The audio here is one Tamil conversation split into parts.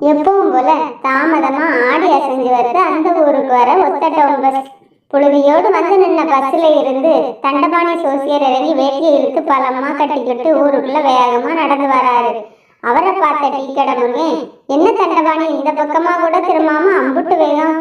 எப்பவும் போல தாமதமா ஆடி அசைஞ்சு வருது அந்த ஊருக்கு வர ஒத்த டவுன் பஸ் புழுதியோடு வந்து நின்ன பஸ்ல இருந்து தண்டபாணி சோசியர் இறங்கி வேட்டியை இழுத்து பலமா கட்டிக்கிட்டு ஊருக்குள்ள வேகமா நடந்து வராரு. அவரை பார்த்த டீ கடை முருகன் என்ன தண்டபாணி இந்த பக்கமா கூட திரும்பாம அம்புட்டு வேகம்?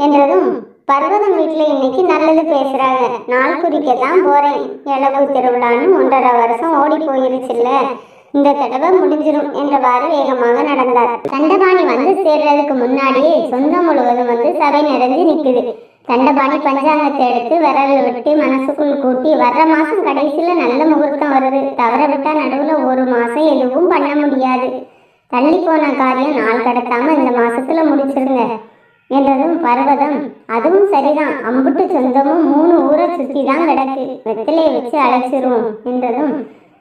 என்றதும் பர்வதம் வீட்டுல இன்னைக்கு நல்லது பேசுறாங்க. நாள் குறிக்க தான் போறேன். இளவு திருவிழான்னு ஒன்றரை வருஷம் ஓடி போயிருச்சுல்ல. இந்த தடவை முடிஞ்சிரும் என்றவாறு வேகமாக நடந்தார். தண்டபாணி வந்து சேர்றதுக்கு முன்னாடியே சொந்தம் முழுவதும் வந்து சபை நிறைஞ்சு நிக்குது. தண்டபாணி பஞ்சாங்கத்தை எடுத்து விரல் விட்டு மனசுக்குள் கூட்டி வர்ற மாசம் கடைசியில நல்ல முகூர்த்தம் வருது. தவற விட்டா நடுவுல ஒரு மாசம் எதுவும் பண்ண முடியாது. தள்ளி போன காரியம் நாள் கடத்தாம இந்த மாசத்துல முடிச்சிருங்க என்றதும் பர்வதம். அதுவும் சரிதான். அம்புட்டு சொந்தமும் மூணு ஊரை சுத்தி தான் கிடக்கு. வெத்திலையை வச்சு அழைச்சிருவோம் என்றதும்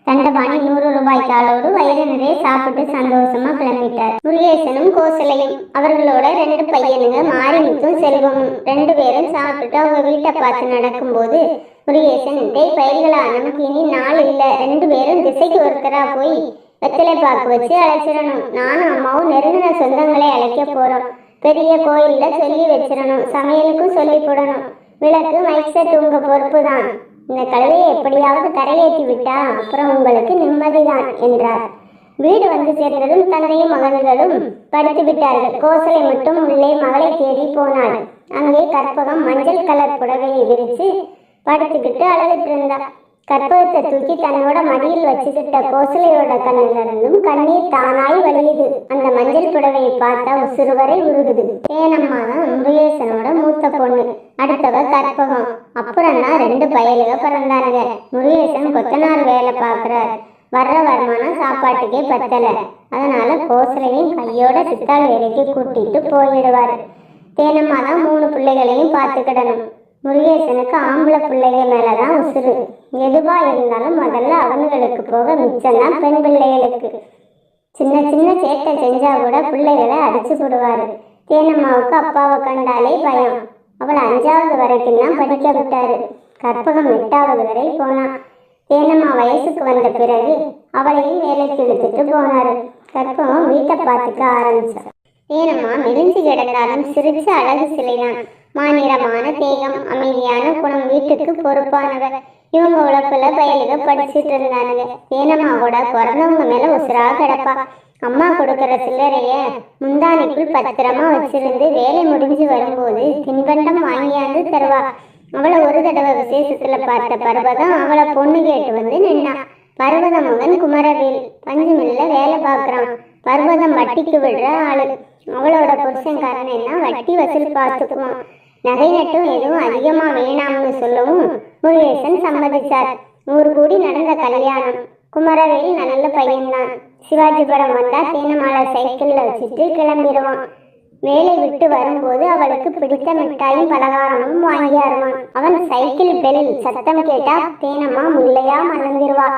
தண்டபாணி நூறு ரூபாய் தாளோடு வயிறு நிறைய சாப்பிட்டு சந்தோஷமா கிளம்பிட்டார் முருகேசனும் கோசலையும் அவர்களோட ரெண்டு பையனுங்க மாரிமுத்தும் செல்வமும் ரெண்டு பேரும் சாப்பிட்டு அவங்க வீட்டை பார்த்து நடக்கும்போது முருகேசன் டேய் பயிர்களா நமக்கு இனி நாள் இல்ல. ரெண்டு பேரும் திசைக்கு ஒருத்தரா போய் வெத்தலை பாக்கு வச்சு அழைச்சிடணும் நானும் அம்மாவும் நெருங்கின சொந்தங்களை அழைக்க போறோம். பெரிய கோயில்ல சொல்லி வச்சிடணும். சமையலுக்கும் சொல்லி போடணும் விளக்கு மைக் செட் உங்க பொறுப்பு தான் இந்த கழுதையை எப்படியாவது கரையேற்றி விட்டா அப்புறம் உங்களுக்கு நிம்மதிதான் என்றார். வீடு வந்து சேர்ந்ததும் தந்தையும் மகன்களும் படுத்து விட்டார்கள். கோசலை மட்டும் உள்ளே மகளை தேடி போனாள். அங்கே கற்பகம் மஞ்சள் கலர் புடவையை விரித்து படுத்துக்கிட்டு அழகிட்டு இருந்தா கற்பகத்தை தூக்கி தன்னோட மடியில் வச்சுக்கிட்ட கோசலையோட கண்ணிலிருந்தும் கண்ணீர் தானாய் வழியுது. அந்த மஞ்சள் புடவையை பார்த்தா சிறுவரை உருகுது. ஏனம்மா தான் முருகேசனோட மூத்த பொண்ணு. அடுத்தவ கற்பகம். அப்புறம் தான் ரெண்டு பயலுக பிறந்தாருங்க முருகேசன் கொத்தனார் வேலை பார்க்கறார். வர்ற வருமானம் சாப்பாட்டுக்கே பத்தல. அதனால கோசலையும் கையோட சித்தாள் வேலைக்கு கூட்டிட்டு போயிடுவார். தேனம்மா தான் மூணு பிள்ளைகளையும் பார்த்துக்கிடணும். முருகேசனுக்கு ஆம்பளை பிள்ளைகள் மேலதான் உசுறு. எதுவா இருந்தாலும் முதல்ல அவங்களுக்கு போக மிச்சம் தான் பெண் பிள்ளைகளுக்கு. சின்ன சின்ன சேட்டை செஞ்சா கூட பிள்ளைகளை அடிச்சு போடுவாரு. தேனம்மாவுக்கு அப்பாவை கண்டாலே பயம். அவளை அஞ்சாவது வரைக்கும் தான் படிக்க விட்டாரு. கற்பகம் எட்டாவது வரை போனா. தேனம்மா வயசுக்கு வந்த பிறகு அவளையும் வேலைக்கு எடுத்துட்டு போனாரு. கற்பகம் வீட்டை பார்த்துக்க ஆரம்பிச்சார். தேனம்மா மெலிஞ்சு கிடந்தாலும் சிரிச்சு அழகு சிலைதான். மாநிலமான தேகம் அமைதியான குணம் வீட்டுக்கு பொறுப்பானவர். இவங்க உழைப்புல பயலுக படிச்சுட்டு இருந்தானுங்க. தேனம்மாவோட பிறந்தவங்க மேல உசுரா கிடப்பா. அம்மா கொடுக்கற சில்லறைய முந்தானிக்குள் பத்திரமா வச்சிருந்து வேலை முடிஞ்சு வரும்போது தின்பண்டம் வாங்கியாந்து தருவா. அவளை ஒரு தடவை விசேஷத்துல பார்த்த பர்வதம் அவளை பொண்ணு கேட்டு வந்து நின்னா. பர்வத மகன் குமரவேல் பஞ்சுமில்ல வேலை பார்க்கறான். பர்வதம் வட்டிக்கு விடுற ஆளு. அவளோட புருஷன்காரன் என்ன வட்டி வசூல் பார்த்துக்குவான். நகை நட்டும் எதுவும் அதிகமா வேணாம்னு சொல்லவும் முருகேசன் சம்மதிச்சார். நூறு கோடி நடந்த கல்யாணம். குமரவேல் நல்ல பையன்தான். சிவாஜி படம் வந்தா தேனமாலை சைக்கிள்ல வச்சுட்டு கிளம்பிடுவான். வேலை விட்டு வரும்போது அவளுக்கு பிடித்த மிட்டாயும் பலகாரமும் வாங்கியாருவான் அவன் சைக்கிள் பெல் சத்தம் கேட்டா தேனம்மா முல்லையா? மறந்துடுவா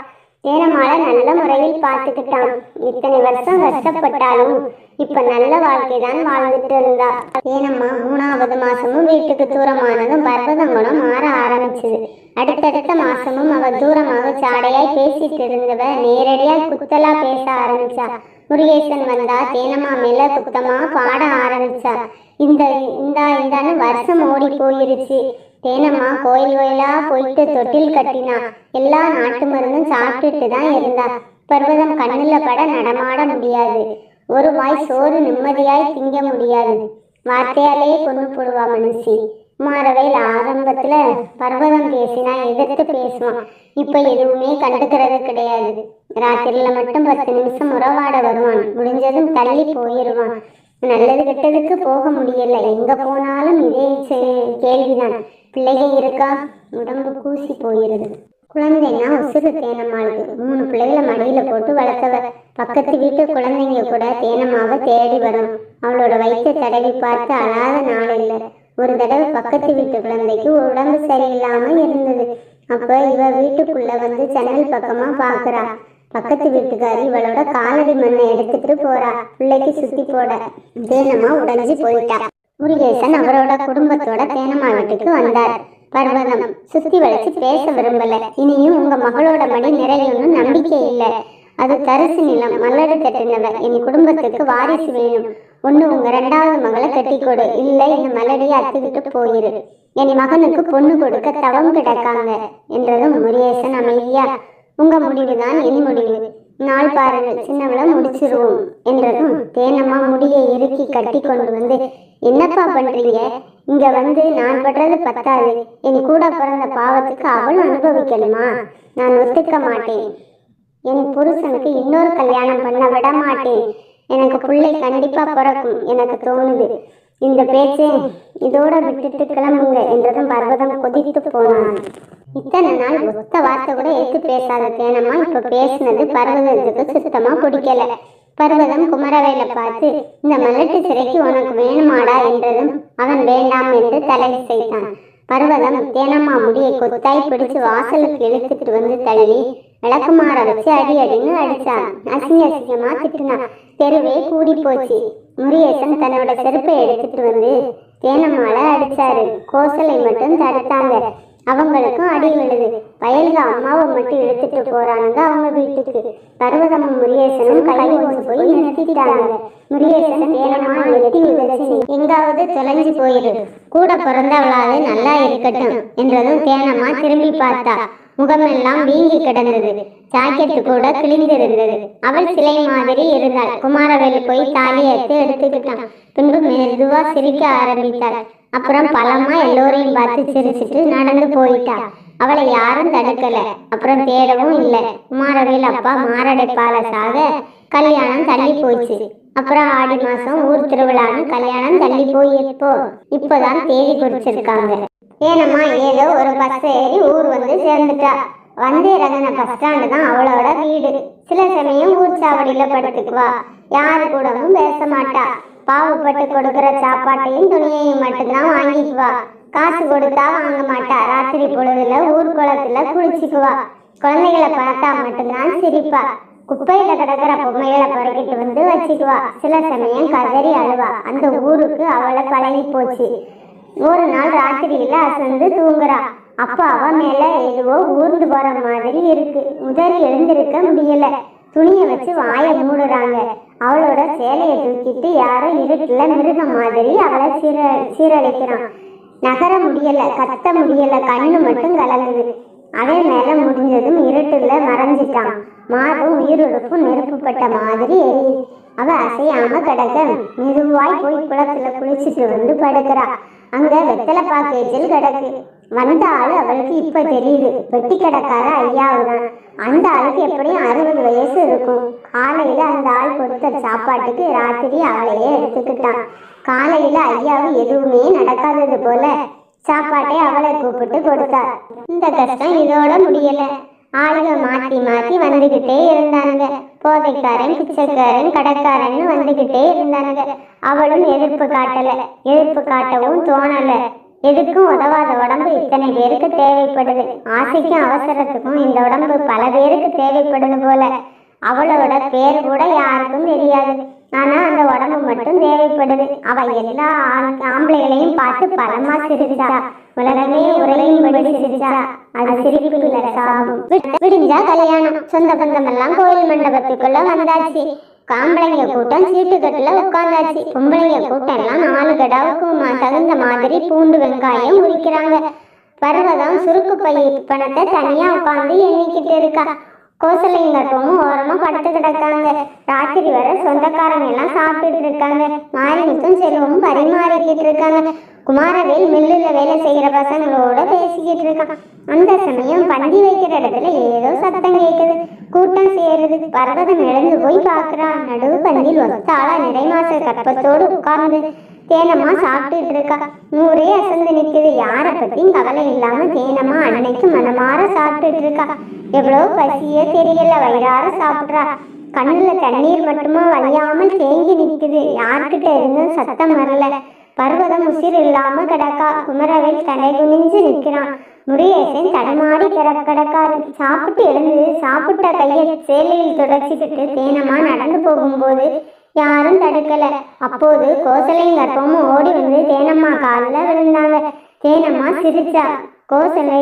ஏனமால நல்ல முறையில் பார்த்துக்கிட்டான். இத்தனை வருஷம் கஷ்டப்பட்டாலும் இப்ப நல்ல வாழ்க்கை தான் வாழ்ந்துட்டு இருந்தா ஏனம்மா மூணாவது மாசமும் வீட்டுக்கு தூரமானதும் பர்வதங்குணம் மாற ஆரம்பிச்சது. அடுத்தடுத்த மாசமும் அவ தூரமாக சாடையாய் பேசிட்டு இருந்தவ நேரடியா குத்தலா பேச ஆரம்பிச்சா. முருகேசன் வந்தா தேனம்மா மேல குத்தமா பாட ஆரம்பிச்சா. இந்த இந்தா இந்தான்னு வருஷம் ஓடி போயிருச்சு. தேனம்மா கோயில் கோயிலா? போயிட்டு தொட்டில் கட்டினா? எல்லா நாட்டு மருந்தும் சாப்பிட்டுட்டு தான் இருந்தா. பர்வதம் கண்ணில் பட நடமாட முடியாது. ஒரு வாய் சோறு நிம்மதியாய் திங்க முடியாது. வார்த்தையாலேயே கொண்டு போடுவா மனுஷி. குமாரவேல் ஆரம்பத்துல பர்வதம் பேசினா எதிர்த்து பேசுவான். இப்ப எதுவுமே கண்டுக்கிறது கிடையாது. ராத்திரில மட்டும் பத்து நிமிஷம் உறவாட வருவான். முடிஞ்சதும் தள்ளி போயிடுவான். நல்லது கெட்டதுக்கு போக முடியல. எங்க போனாலும் இதே கேள்விதான். பிள்ளைகள் இருக்கா? உடம்பு கூசி போயிருது. குழந்தைன்னா உசுறு தேனம்மாளுக்கு. மூணு பிள்ளைகளை மடியில போட்டு வளர்த்தவ. பக்கத்து வீட்டு குழந்தைங்க கூட தேனம்மாவை தேடி வரும். அவளோட வயிற்றை தடவி பார்த்து அழாத நாள் இல்லை. ஒரு தடவை பக்கத்து வீட்டு குழந்தைக்கு உடம்பு சரியில்லாம இருந்தது. அப்ப இவ வீட்டுக்குள்ள வந்து ஜன்னல் பக்கமா பாக்குறா. பக்கத்து வீட்டுக்காரி இவளோட காலடி மண்ணை எடுத்துட்டு போறா. பிள்ளைக்கு சுத்தி போட. தேனமா உடைஞ்சு போயிட்டா. முருகேசன் அவரோட குடும்பத்தோட தேனமா வீட்டுக்கு வந்தார். பர்வதம் சுத்தி வளைச்சு பேச விரும்பல. இனியும் உங்க மகளோட மடி நிறையும்னு நம்பிக்கை இல்ல. அது தரிசு நிலம் மல்லடு கட்டினவ. என் குடும்பத்துக்கு வாரிசு வேணும். ஒண்ணு உங்க ரெண்டாவது மகளை கட்டி கொடு இல்ல இந்த மலடியை அத்துக்கிட்டு போயிரு. என் மகனுக்கு பொண்ணு கொடுக்க தவம் கிடக்காங்க. என்றதும் முருகேசன் அமைதியா உங்க முடிவுதான் என் முடிவு. நாள் பாருங்கள் சின்னவளை முடிச்சிருவோம் என்றதும் தேனம்மா முடியை இறுக்கி கட்டி கொண்டு வந்து என்னப்பா பண்றீங்க? இங்க வந்து நான் படுறது பத்தாது. என் கூட பிறந்த பாவத்துக்கு அவளும் அனுபவிக்கணுமா? நான் ஒத்துக்க மாட்டேன். என் புருஷனுக்கு இன்னொரு கல்யாணம் பண்ண விட மாட்டேன் எனக்கு பிள்ளை கண்டிப்பா பிறக்கும் எனக்கு தோணுது. இந்த பேச்சை இதோட விட்டுட்டு கிளம்புங்க என்றதும் பர்வதம் கொதித்து போனான். இத்தனை நாள் ஒத்த வார்த்தை கூட எடுத்து பேசாத. தேனம்மா இப்ப பேசினது பர்வதத்துக்கு சுத்தமா பிடிக்கல. பர்வதம் குமரவேல பார்த்து இந்த மலட்டு சிறைக்கு உனக்கு வேணுமாடா? என்றதும் அவன் வேண்டாம் என்று தலை செய்தான் பர்வதம் தேனம்மா முடியை கொத்தாய் பிடிச்சு வாசலுக்கு இழுத்துட்டு வந்து தள்ளி விளக்குமாற வச்சு அடி அடின்னு அடிச்சான். அசிங்க அசிங்கமா திட்டினான். தெருவே கூடி போச்சு. முருகேசன் தன்னோட செருப்பை எடுத்துட்டு வந்து தேனம்மால அடிச்சாரு. கோசலை மட்டும் தடுத்தாங்க. அவங்களுக்கும் அடி விழுது. வயலுக்கு அம்மாவை மட்டும் எடுத்துட்டு போறானுங்க அவங்க வீட்டுக்கு. பர்வதமும் முருகேசனும் கலங்கி கொண்டு போய் நிறுத்திட்டாங்க. முருகேசன் தேனம்மா எட்டி உதச்சி எங்காவது தொலைஞ்சு போயிரு. கூட பிறந்தவளாவது நல்லா இருக்கட்டும் என்றதும் தேனம்மா திரும்பி பார்த்தா. முகமெல்லாம் வீங்கி கிடந்தது. ஜாக்கெட்டு கூட கிழிந்திருந்தது. அவள் சிலை மாதிரி இருந்தாள். குமாரவேல் போய் தாலியத்தை எடுத்துக்கிட்டான். பின்பு மெதுவா சிரிக்க ஆரம்பித்தாள். அப்புறம் பலமா எல்லோரையும் பார்த்து சிரிச்சிட்டு நடந்து போயிட்டா. அவளை யாரும் தடுக்கல. அப்புறம் தேடவும் இல்லை. குமாரவேல் அப்பா மாரடைப்பால சாக கல்யாணம் தள்ளி போச்சு. அப்புறம் ஆடி மாசம் ஊர் திருவிழான்னு கல்யாணம் தள்ளி போய் எப்போ? இப்போதான் தேதி குறிச்சிருக்காங்க. ஏனம்மா ஏதோ ஒரு பஸ் ஏறி ஊர் வந்து சேர்ந்துட்டா. வந்தே ரகன பஸ் ஸ்டாண்டு தான் அவளோட வீடு. சில சமயம் ஊர் சாவடியில படுத்துக்குவா. யாரு கூடவும் பேச மாட்டா. பாவப்பட்டு கொடுக்கிற சாப்பாட்டையும் துணியையும் மட்டும்தான் வாங்கிக்குவா. காசு கொடுத்தா வாங்க மாட்டா. ராத்திரி பொழுதுல ஊர் குளத்துல குளிச்சுக்குவா. குழந்தைகளை பார்த்தா மட்டும்தான் சிரிப்பா. குப்பையில கிடக்கிற பொம்மைகளை பறக்கிட்டு வந்து வச்சுக்குவா. சில சமயம் கதறி அழுவா. அந்த ஊருக்கு அவளை பழகி போச்சு. ஒரு நாள் ராத்திரியில அசந்து தூங்குறா. அப்ப அவ மேல எதுவோ ஊர்ந்து போற மாதிரி இருக்கு. உதறி எழுந்திருக்க முடியல. துணியை வச்சு வாயை மூடுறாங்க. அவளோட சேலையை தூக்கிட்டு யாரோ இருட்டுல மிருகம் மாதிரி அவளை சீர சீரழிக்கிறான். நகர முடியல கத்த முடியல கண்ணு மட்டும் கலங்குது. அவன் மேல முடிஞ்சதும் இருட்டுல மறைஞ்சிட்டான். மார்பும் உயிருடுப்பும் நெருப்புப்பட்ட மாதிரி அவ அசையாம கிடக்க மெதுவாய் போய் குளத்துல குளிச்சுட்டு வந்து படுக்கிறா. அங்க வெத்தலை பாக்கேஜில் கிடக்கு. வந்த ஆளு அவளுக்கு இப்ப தெரியுது. வெட்டி கிடக்கார ஐயாவுதான். அந்த ஆளுக்கு எப்படியும் அறுபது வயசு இருக்கும். காலையில அந்த ஆள் கொடுத்த சாப்பாட்டுக்கு ராத்திரி அவளையே எடுத்துக்கிட்டான். காலையில ஐயாவு எதுவுமே நடக்காதது போல சாப்பாட்டை அவளை கூப்பிட்டு கொடுத்தார் இந்த கஷ்டம் இதோட முடியல. ஆளுக மாத்தி மாத்தி வந்துகிட்டே இருந்தானுங்க. போதைக்காரன் பிச்சைக்காரன் கடைக்காரன் வந்துகிட்டே இருந்தானுங்க. அவளும் எதிர்ப்பு காட்டல. எதிர்ப்பு காட்டவும் தோணல. எதுக்கும் உதவாத உடம்பு இத்தனை பேருக்கு தேவைப்படுது. ஆசைக்கும் அவசரத்துக்கும் இந்த உடம்பு பல பேருக்கு தேவைப்படுது போல. அவளோட பேர் கூட யாருக்கும் தெரியாது. ஆனால் அந்த உடம்பு மட்டும் தேவைப்படுது. அவ எல்லா ஆம்பளைகளையும் பார்த்து பலமா சிரிச்சா. உலகமே உரையும்படி சிரிச்சா. அது சிரிப்பு சாபம். விடிஞ்சா கல்யாணம். சொந்த பந்தம் எல்லாம் கோயில் மண்டபத்துக்குள்ள வந்தாச்சு. காம்பளைங்க கூட்டம் சீட்டுக்கட்டுல உட்கார்ந்தாச்சு பொம்பளைங்க கூட்டம் எல்லாம் நாலு கடாவுக்கு தகுந்த மாதிரி பூண்டு வெங்காயம் உரிக்கிறாங்க. பர்வதம் சுருக்கு பை பணத்தை தனியா உட்காந்து எண்ணிக்கிட்டு இருக்கா. கோசலைங்கட்டும் ஓரமா படுத்து கிடக்காங்க. ராத்திரி வர சொந்தக்காரங்க எல்லாம் சாப்பிட்டுட்டு இருக்காங்க. மாலினிக்கும் செல்வமும் பரிமாறிக்கிட்டு இருக்காங்க. குமாரவேல் மில்லுல வேலை செய்யற பசங்களோட பேசிக்கிட்டு இருக்கான். அந்த சமயம் பந்தி வைக்கிற இடத்துல ஏதோ சத்தம் கேட்குது கூட்டம் சேருது. பர்வதம் எழுந்து போய் பார்க்கறான். நடுவு பந்தில் ஒத்தாளா நிறைமாச கற்பத்தோடு உட்கார்ந்து தேனம்மா சாப்பிட்டுட்டு இருக்கா ஊரே அசந்து நிக்குது யார பத்தியும் கவலை இல்லாம தேனம்மா அன்னைக்கு மனமாற சாப்பிட்டுட்டு இருக்கா எவ்வளவு பசியே தெரியல. வயிறார சாப்பிட்றா. கண்ணுல தண்ணீர் மட்டுமா வழியாமல் தேங்கி நிக்குது யார்கிட்ட இருந்தும் சத்தம் வரல. பர்வதம் உசிர் இல்லாம கிடக்கா. குமரவேல் தலை குனிஞ்சு நிக்கிறான் முருகேசன் தடமாடி கிட கிடக்காரு. சாப்பிட்டு எழுந்து சாப்பிட்ட கையை சேலையில் துடைச்சிக்கிட்டு தேனமா நடந்து போகும்போது யாரும் தடுக்கல. அப்போது கோசலையும் கற்பமும் ஓடி வந்து தேனம்மா காலில் விழுந்தாங்க. தேனம்மா சிரிச்சா கோசலை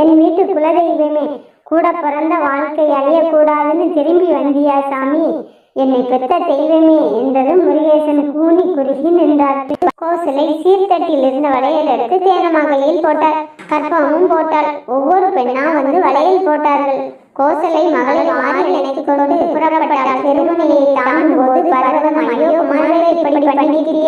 என் வீட்டு குலதெய்வமே கூட பிறந்த வாழ்க்கை அழியக்கூடாதுன்னு திரும்பி வந்தியா சாமி? என்னை பெத்த தெய்வமே என்றது முருகேசன் கூனி குறுகி நின்றார். கோசலை சீர்தட்டில் இருந்த வளையல் எடுத்து தேனமகையில் போட்டார். கற்பமும் போட்டார் ஒவ்வொரு பெண்ணா வந்து வளையல் போட்டார்கள். கோசலை மகளை மாறி நினைத்துக் கொண்டு புறப்பட்டார் திருமணியை தாண்டும் போது பரவதம்